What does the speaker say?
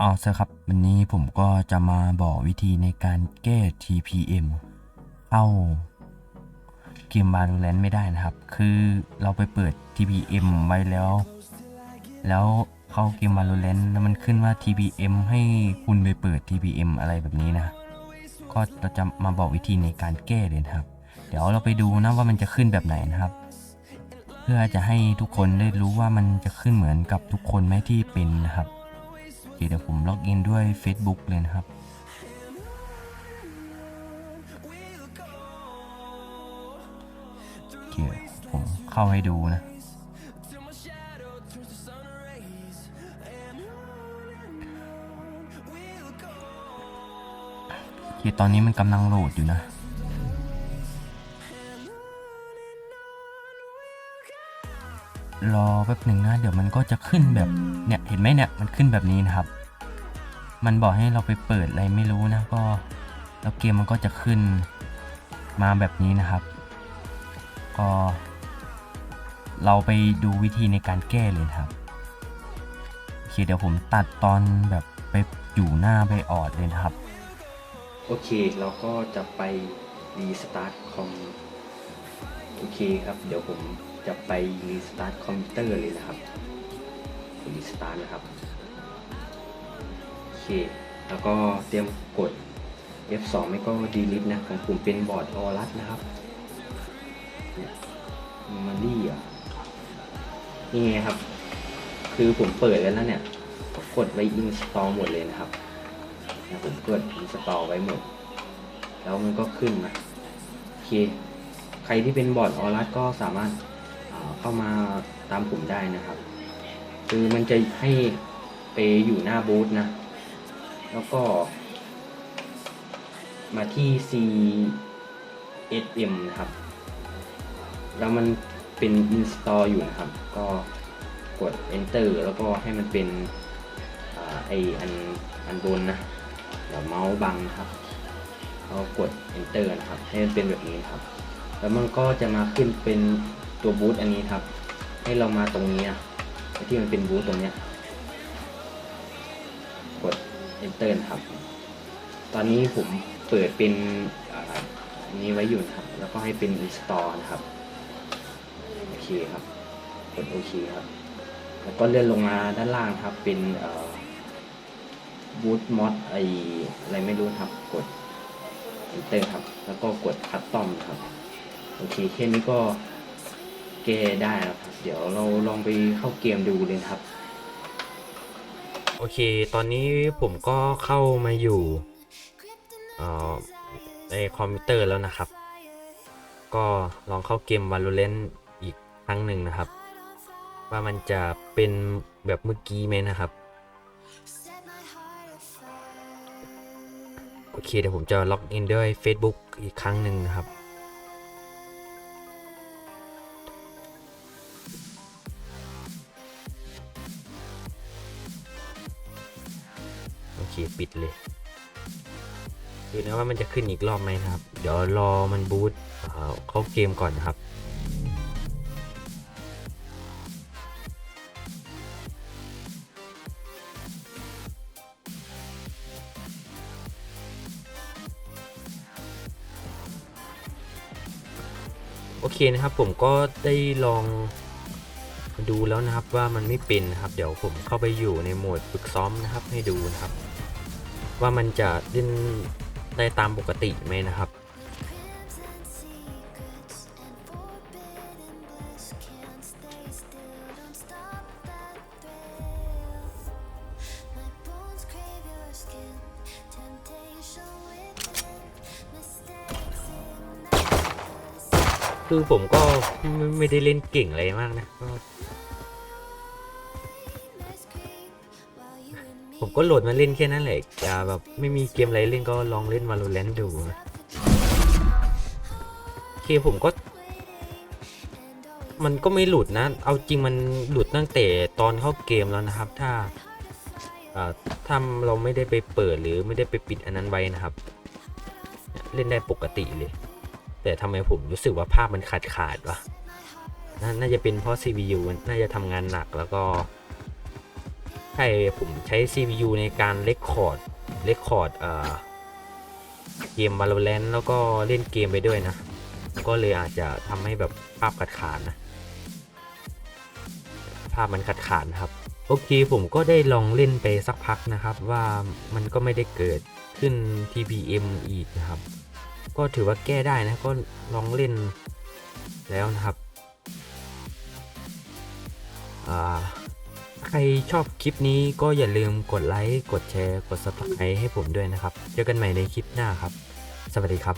เอาซะครับ วันนี้ผมก็จะมาบอกวิธีในการแก้ TPM เข้าเกม Valorant ไม่ได้นะครับ คือเราไปเปิด TPM ไว้แล้ว แล้วเข้าเกม Valorant แล้วมันขึ้นว่า TPM ให้คุณไปเปิด TPM อะไรแบบนี้นะ ก็เราจะมาบอกวิธีในการแก้เลยนะครับ เดี๋ยวเราไปดูนะว่ามันจะขึ้นแบบไหนนะครับ เพื่อจะให้ทุกคนได้รู้ว่ามันจะขึ้นเหมือนกับทุกคนไหมที่เป็นนะครับ เคเดี๋ยวผมล็อกอินด้วย Facebook เลยนะครับ โอเค ผมเข้าให้ดูนะ โอเค ตอนนี้มันกำลังโหลดอยู่นะ รอแป๊บหนึ่งนะเดี๋ยวมันก็จะขึ้นแบบเนี่ยเห็นไหมเนี่ยมันขึ้นแบบนี้นะครับ มันบอกให้เราไปเปิดอะไรไม่รู้นะก็แล้วเกมมันก็จะขึ้นมาแบบนี้นะครับ ก็เราไปดูวิธีในการแก้เลยครับโอเคเดี๋ยวผมตัดตอนแบบไปอยู่หน้าไปออดเลยนะครับ โอเคเราก็จะไปรีสตาร์ทคอมโอเคครับ เดี๋ยวผม จะไปรีสตาร์ทคอมพิวเตอร์เลยนะครับรีสตาร์ทนะครับ โอเค แล้วก็เตรียมกด F2 ไม่ก็ delete นะของผมเป็นบอร์ดออรัสนะครับมารี่อะนี่ไงครับ คือผมเปิดแล้วนะเนี่ยก็กดไว้ install หมดเลยนะครับนะผมกด install ไว้หมด แล้วมันก็ขึ้นนะโอเค ใครที่เป็นบอร์ดออรัสก็สามารถ เข้ามาตามผมได้นะครับ คือมันจะให้ไปอยู่หน้าบูธนะ แล้วก็ มาที่ CSM นะครับ แล้วมันเป็น install อยู่นะครับ ก็กด enter แล้วก็ให้มันเป็นอไออันอันบนนะเดี๋ยวเมาส์บังนะครับเรากด enter นะครับ ให้มันเป็นแบบนี้นะครับ แล้วมันก็จะมาขึ้นเป็น ตัวบูตอันนี้ครับ ให้เรามาตรงนี้นะที่มันเป็นบูตตรงเนี้ยกด enter ครับ ตอนนี้ผมเปิดเป็นอันนี้ไว้อยู่นะครับ แล้วก็ให้เป็น install นะครับ โอเคครับ กดโอเคครับ แล้วก็เลื่อนลงมาด้านล่างครับ เป็นบูตมอดไออะไรไม่รู้ครับ กด enter ครับ แล้วก็กดคัสตอมครับ โอเคแค่นี้ก็ ก้ได้แล้วครับ เดี๋ยวเราลองไปเข้าเกมดูเลยครับ โอเค ตอนนี้ผมก็เข้ามาอยู่ออในคอมพิวเตอร์แล้วนะครับ ก็ลองเข้าเกม Valorant อีกครั้งหนึ่งนะครับ ว่ามันจะเป็นแบบเมื่อกี้ไหมนะครับ โอเคเดี๋ยวผมจะล็อกอินด้วย Facebook อีกครั้งหนึ่งนะครับ ปิดเลยดูนะว่ามันจะขึ้นอีกรอบไหมนะครับ เดี๋ยวรอมันบูตเเข้าเกมก่อนนะครับโอเคนะครับผมก็ได้ลองดูแล้วนะครับว่ามันไม่เป็นนะครับ เดี๋ยวผมเข้าไปอยู่ในโหมดฝึกซ้อมนะครับให้ดูนะครับ ว่ามันจะเล่นได้ตามปกติไหมนะครับคือผมก็ไม่ไม่ได้เล่นเก่งอะไรมากนะ ผมก็โหลดมาเล่นแค่นั้นแหละจะแบบไม่มีเกมอะไรเล่นก็ลองเล่น Valorant ดูโอเคผมก็ มันก็ไม่หลุดนะ เอาจริงมันหลุดตั้งแต่ตอนเข้าเกมแล้วนะครับ ถ้าเอ่อถ้าเราไม่ได้ไปเปิดหรือไม่ได้ไปปิดอันนั้นไว้นะครับ เล่นได้ปกติเลย แต่ทำไมผมรู้สึกว่าภาพมันขาดขาดวะน,น่าจะเป็นเพราะ CPU นน่าจะทำงานหนักแล้วก็ ใช่ผมใช้ CPU ในการเลคคอร์ดเลคคอร์ดเกม Valorant แล้วก็เล่นเกมไปด้วยนะ ก็เลยอาจจะทำให้แบบภาพขาดขาดนะ ภาพมันขาดขานะครับ โอเคผมก็ได้ลองเล่นไปสักพักนะครับ ว่ามันก็ไม่ได้เกิดขึ้น TPM อีกนะครับ ก็ถือว่าแก้ได้นะ ก็ลองเล่นแล้วนะครับอ่า ใครชอบคลิปนี้ก็อย่าลืมกดไลค์ กดแชร์ กด subscribe ให้ผมด้วยนะครับ เจอกันใหม่ในคลิปหน้าครับ สวัสดีครับ